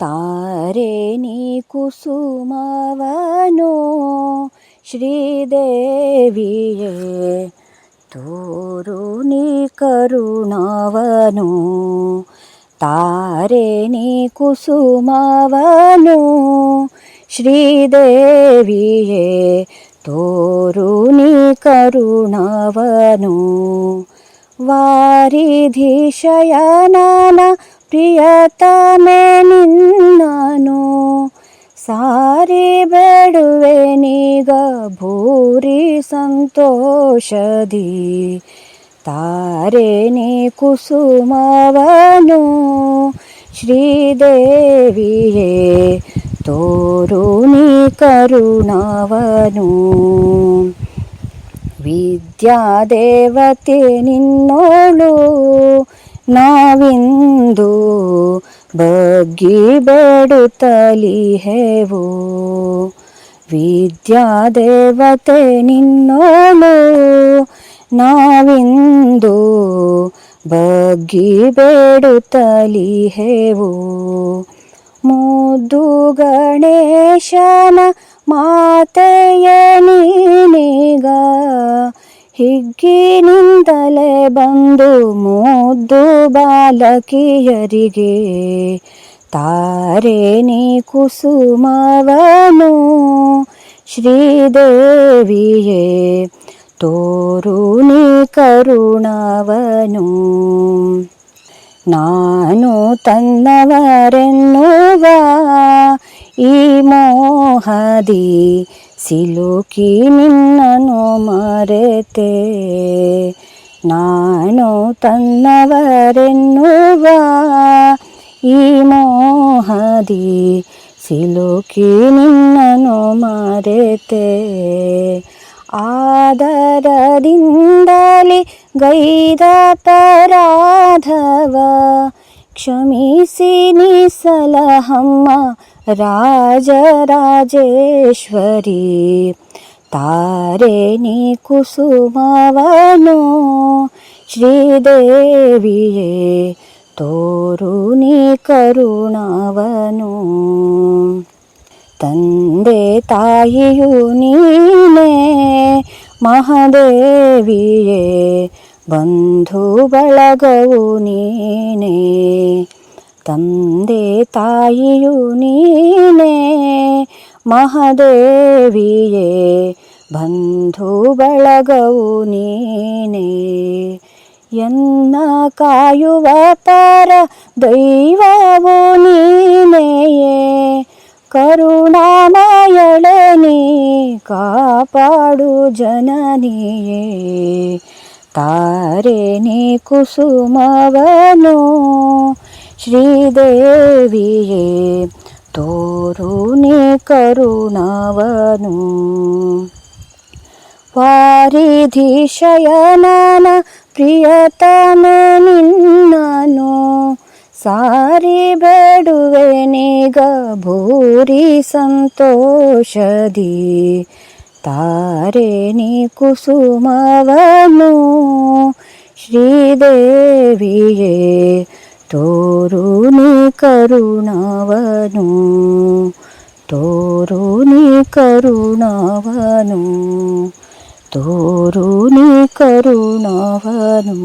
तारेणी कुसुमवनो श्रीदेवीये श्रीदे करुणवनो तारेणी कुसुमवनो श्रीदेवीये श्रीदेवी करुणवनो। वारिधिषयन ಪ್ರಿಯತಮೆ ನಿನ್ನನು. ಸಾರಿ ಬೇಡುವೆ ನೀಗ ಭೂರಿ ಸಂತೋಷದಿ. ತಾರೆ ನೀ ಕುಸುಮವನು. ಶ್ರೀದೇವಿಯೇ, ತೋರು ನೀ ಕರುಣವನು. ವಿದ್ಯಾದೇವತೆ ನಿನ್ನೋಳು. ನಾವಿಂದು ಬಗ್ಗಿ ಬೇಡುತ್ತಲಿಹೆವು ವಿದ್ಯಾದೇವತೆ ನಿನ್ನೋಳು. ನಾವಿಂದು ಬಗ್ಗಿ ಬೇಡುತ್ತಲಿಹೆವು ಮುದ್ದು ಗಣೇಶನ ಮಾತೆಯ ನೀನೀಗ ಹಿಗ್ಗಿನಿಂದಲೇ ಬಂದು ಮುದ್ದು ಬಾಲಕಿಯರಿಗೆ ತಾರೆ ನೀ ಕುಸುಮವನು ಶ್ರೀದೇವಿಯೇ ತೋರು ನೀ ಕರುಣವನು ನಾನು ತನ್ನವರೆನ್ನುವ ಈ ಮೋಹದಿ ಸಿಲುಕಿ ನಿನ್ನನು ಮರೆತೆ ನಾನು ತನ್ನವರೆನ್ನುವ ಈ ಮೋಹದಿ ಸಿಲುಕಿ ನಿನ್ನನು ಮರೆತೆ ಆದರದಿಂದಲೇ ಗೈದ ಪರಾಧವ ಕ್ಷಮಿಸಿ ನೀ ಸಲಹಮ್ಮ ರಾಜರಾಜೇಶ್ವರಿ ತಾರೆ ನೀ ಕುಸುಮವನು ಶ್ರೀದೇವಿಯೇ ತೋರು ನೀ ಕರುಣವನು ತಂದೆ ತಾಯಿಯು ನೀನೇ ಮಹಾದೇವಿಯೇ ಬಂಧು ಬಳಗವು ನೀನೇ ತಂದೆ ತಾಯಿಯು ನೀನೇ ಮಹಾದೇವಿಯೇ, ಬಂಧು ಬಳಗವು ನೀನೇ. ಎನ್ನ ಕಾಯುವ ಪರ ದೈವವು ನೀನೆಯೇ. ಕರುಣಾಮಯಳೆ, ನೀ ಕಾಪಾಡು ಜನನಿಯೇ. ತಾರೆ, ನೀ ಕುಸುಮವನು, ಶ್ರೀದೇವಿಯೇ ನೀ ಕರುಣವನು. ವಾರಿಧಿ ಶಯನನ ಪ್ರಿಯತಮೆ ನಿನ್ನನು. ಸಾರಿ ಬೇಡುವೆನೀಗ ಭೂರಿ ಸಂತೋಷದಿ. ತಾರೆ ನೀ ಕುಸುಮವನು. ಶ್ರೀದೇವಿಯೇ తోరుని కరుణవను తోరుని కరుణవను తోరుని కరుణవను.